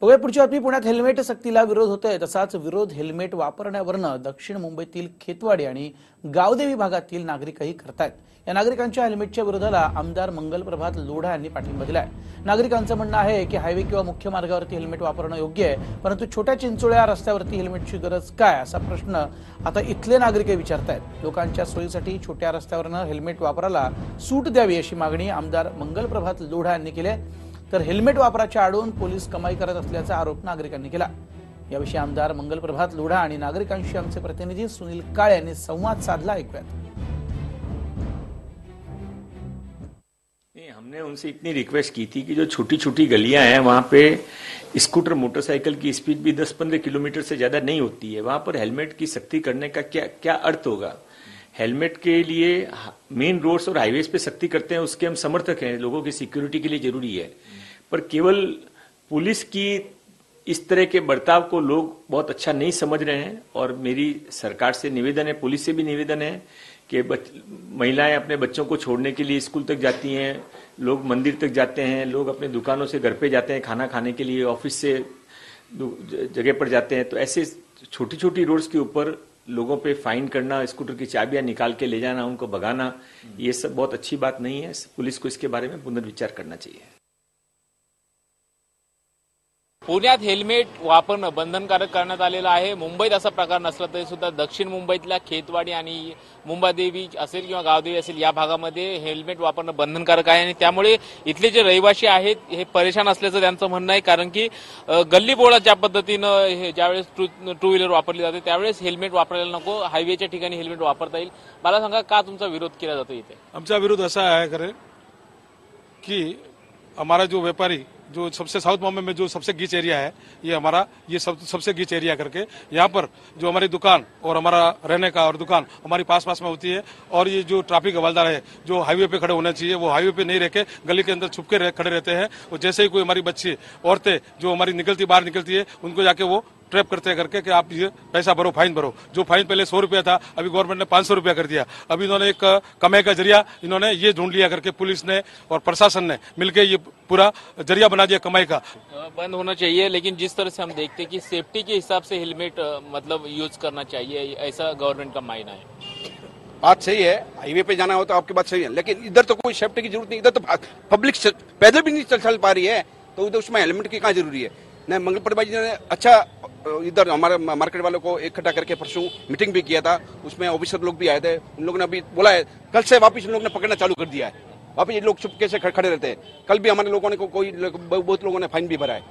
बघूया पुढची बातमी. पुण्यात हेल्मेट सक्तीला विरोध होतोय. तसाच विरोध हेल्मेट वापरण्यावरनं दक्षिण मुंबईतील खेतवाडी आणि गावदेवी भागातील नागरिकही करतायत. या नागरिकांच्या हेल्मेटच्या विरोधाला आमदार मंगलप्रभात लोढा यांनी पाठिंबा दिलाय. नागरिकांचं म्हणणं आहे की हायवे किंवा मुख्य मार्गावरती हेल्मेट वापरणं योग्य आहे परंतु छोट्या चिंचोळ्या रस्त्यावरती हेल्मेटची गरज काय? असा प्रश्न आता इथले नागरिक विचारतायत. लोकांच्या सोयीसाठी छोट्या रस्त्यावरनं हेल्मेट वापरायला सूट द्यावी अशी मागणी आमदार मंगलप्रभात लोढा यांनी केली आहे. तर हेल्मेट वापराच्या आडून पोलीस कमाई करत असल्याचा आरोप नागरिकांनी केला. याविषयी आमदार मंगलप्रभात लोढा आणि नागरिकांशी आमचे प्रतिनिधी सुनील काळे यांनी संवाद साधला ऐकूयात. हमने उनसे इतनी रिक्वेस्ट की थी कि जो छोटी छोटी गलियाँ हैं, वहाँ पे स्कूटर मोटरसाइकिल की स्पीड भी 10-15 किलोमीटर से ज़्यादा नहीं होती है। वहाँ पर हेलमेट की सख्ती करने का क्या क्या अर्थ होगा? हेलमेट के लिए मेन रोड्स और हाईवेज पे सख्ती करते हैं, उसके हम समर्थक हैं, लोगों की सिक्योरिटी के लिए ज़रूरी है। पर केवल पुलिस की इस तरह के बर्ताव को लोग बहुत अच्छा नहीं समझ रहे हैं, और मेरी सरकार से निवेदन है, पुलिस से भी निवेदन है, कि महिलाएँ अपने बच्चों को छोड़ने के लिए स्कूल तक जाती हैं, लोग मंदिर तक जाते हैं, लोग अपने दुकानों से घर पे जाते हैं खाना खाने के लिए, ऑफ़िस से जगह पर जाते हैं। तो ऐसे छोटी छोटी रोड्स के ऊपर लोगों पे फाइन करना, स्कूटर की चाबियाँ निकाल के ले जाना, उनको भगाना, ये सब बहुत अच्छी बात नहीं है। पुलिस को इसके बारे में पुनर्विचार करना चाहिए। पुण्यात हेल्मेट वापरणं बंधनकारक करण्यात आलेलं आहे. मुंबईत असा प्रकार नसला तरी सुद्धा दक्षिण मुंबईतल्या खेतवाडी आणि मुंबादेवी असेल किंवा गावदेवी असेल या भागामध्ये हेल्मेट वापरणं बंधनकारक आहे आणि त्यामुळे इथले जे रहिवासी आहेत हे परेशान असल्याचं त्यांचं म्हणणं आहे. कारण की गल्ली बोळा ज्या पद्धतीनं हे ज्यावेळेस टू टू व्हीलर वापरली जाते त्यावेळेस हेल्मेट वापरायला नको. हायवेच्या ठिकाणी हेल्मेट वापरता येईल. मला सांगा का तुमचा विरोध केला जातो इथे? आमचा विरोध असा आहे खरे की आम्हाला जो व्यापारी जो सबसे साउथ बॉम्बे में जो सबसे गीच एरिया है ये हमारा ये सब सबसे गीच एरिया करके यहाँ पर जो हमारी दुकान और हमारा रहने का और दुकान हमारी पास पास में होती है और ये जो ट्रैफ़िक हवालदार है जो हाईवे पे खड़े होने चाहिए वो हाईवे पे नहीं रह के गली के अंदर छुप के रह, खड़े रहते हैं। और जैसे ही कोई हमारी बच्ची औरतें जो हमारी निकलती बाहर निकलती है उनको जाके वो ट्रैप करते करके कि आप ये पैसा भरो फाइन भरो। जो फाइन पहले सौ रुपया था अभी गवर्नमेंट ने पाँच सौ रुपया कर दिया। अभी इन्होंने एक कमाई का ज़रिया इन्होंने ये ढूंढ लिया करके पुलिस ने और प्रशासन ने मिलकर ये पूरा ज़रिया बना दिया कमाई का। बंद होना चाहिए लेकिन जिस तरह से हम देखते हैं कि सेफ्टी के हिसाब से हेलमेट मतलब यूज़ करना चाहिए ऐसा गवर्नमेंट का मायना है। बात सही है हाईवे पे जाना हो तो आपकी बात सही है लेकिन इधर तो कोई सेफ्टी की ज़रूरत नहीं इधर तो पब्लिक पैदल भी नहीं चल चल पा रही है तो उधर उसमें हेलमेट की कहाँ ज़रूरी है? नहीं मंगल प्रभा जी ने अच्छा इधर हमारे मार्केट वालों को इकट्ठा करके परसों मीटिंग भी किया था। उसमें ऑफिसर लोग भी आए थे। उन लोगों ने अभी बोला है कल से वापस उन लोगों ने पकड़ना चालू कर दिया है। वापस ये लोग चुपके से खड़े रहते हैं? कल भी हमारे लोगों ने को, कोई बहुत लोगों ने फाइन भी भरा है।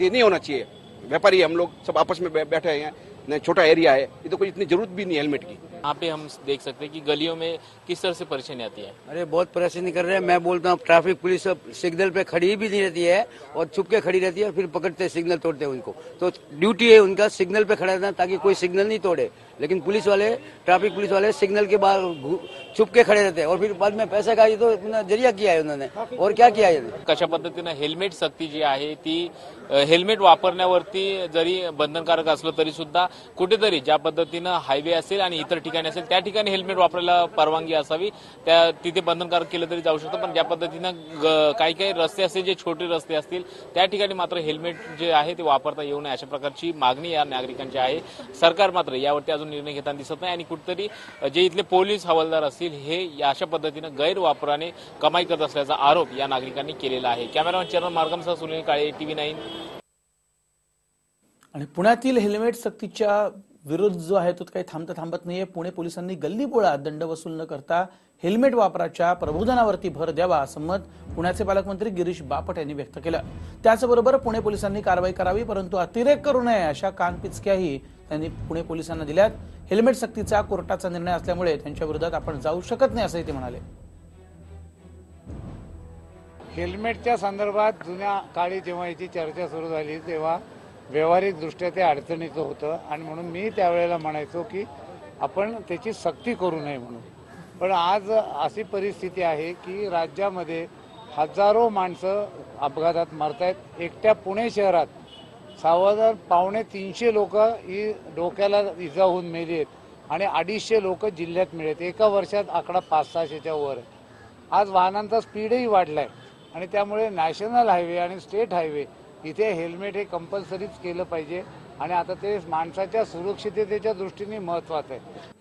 ये नहीं होना चाहिए। व्यापारी हम लोग सब आपस में बैठे हैं। नहीं छोटा एरिया है ये तो कोई इतनी ज़रूरत भी नहीं हेलमेट की। यहाँ पे हम देख सकते हैं कि गलियों में किस तरह से परेशानी आती है। अरे बहुत परेशानी कर रहे हैं। मैं बोलता हूँ ट्रैफ़िक पुलिस सिग्नल पे खड़ी भी नहीं रहती है और छुप के खड़ी रहती है फिर पकड़ते हैं सिग्नल तोड़ते हैं उनको। तो ड्यूटी है उनका सिग्नल पे खड़ा रहना ताकि कोई सिग्नल नहीं तोड़े। लेकिन पुलिस वाले ट्रैफ़िक पुलिस वाले सिग्नल के बाद छुप के खड़े रहते हैं और फिर बाद में पैसे का ये तो ज़रिया किया है उन्होंने। और क्या किया है? कशा पद्धतीनं हेल्मेट सक्ती जी आहे ती हेल्मेट वापरण्यावरती जरी बंधनकारक असलं तरी सुद्धा कुठेतरी ज्या पद्धतीनं हायवे असेल आणि इतर ठिकाणी असेल त्या ठिकाणी हेल्मेट वापरायला परवानगी असावी. त्या तिथे बंधनकारक केलं तरी जाऊ शकतं पण ज्या पद्धतीनं काही काही रस्ते असतील जे छोटे रस्ते असतील त्या ठिकाणी मात्र हेल्मेट जे आहे ते वापरता येऊ नये अशा प्रकारची मागणी या नागरिकांची आहे. सरकार मात्र यावरती अजून निर्णय घेताना दिसत नाही आणि कुठेतरी जे इथले पोलीस हवालदार असतील हे अशा पद्धतीनं गैरवापराने कमाई करत असल्याचा आरोप या नागरिकांनी केलेला आहे. कॅमेरामॅन चरण मार्गमसह सुनील काळे टीव्ही नाईन. आणि पुण्यातील हेल्मेट सक्तीच्या विरोध जो आहे तो काही थांबता थांबत नाहीये. पुणे पोलिसांनी गल्लीपोळा दंड वसूल न करता हेल्मेट वापराच्या प्रबोधनावरती भर द्यावा असं मत पुण्याचे पालकमंत्री गिरीश बापट यांनी व्यक्त केलं. त्याचबरोबर पुणे पोलिसांनी कारवाई करावी परंतु अतिरेक करू नये अशा कानपिचक्याही त्यांनी पुणे पोलिसांना दिल्यात. हेल्मेट सक्तीचा कोर्टाचा निर्णय असल्यामुळे त्यांच्या विरोधात आपण जाऊ शकत नाही असंही ते म्हणाले. हेल्मेटच्या संदर्भात जुन्या काळी जेव्हा याची चर्चा सुरू झाली तेव्हा व्यावहारिकदृष्ट्या ते अडचणीचं होतं. आणि म्हणून मी त्यावेळेला म्हणायचो की आपण त्याची सक्ती करू नये म्हणून. पण आज अशी परिस्थिती आहे की राज्यामध्ये हजारो माणसं अपघातात मरतायत. एकट्या पुणे शहरात सावधान पावणे तीनशे लोक ही डोक्याला इजा होऊन मेली आहेत आणि अडीचशे लोक जिल्ह्यात मिळत. एका वर्षात आकडा पाच सहाशेच्या वर आज वाहनांचा स्पीडही वाढला आहे आणि त्यामुळे नॅशनल हायवे आणि स्टेट हायवे इथे हेल्मेट हे कंपल्सरीच केलं पाहिजे. आणि आता ते माणसाच्या सुरक्षिततेच्या दृष्टीने महत्वाचं आहे.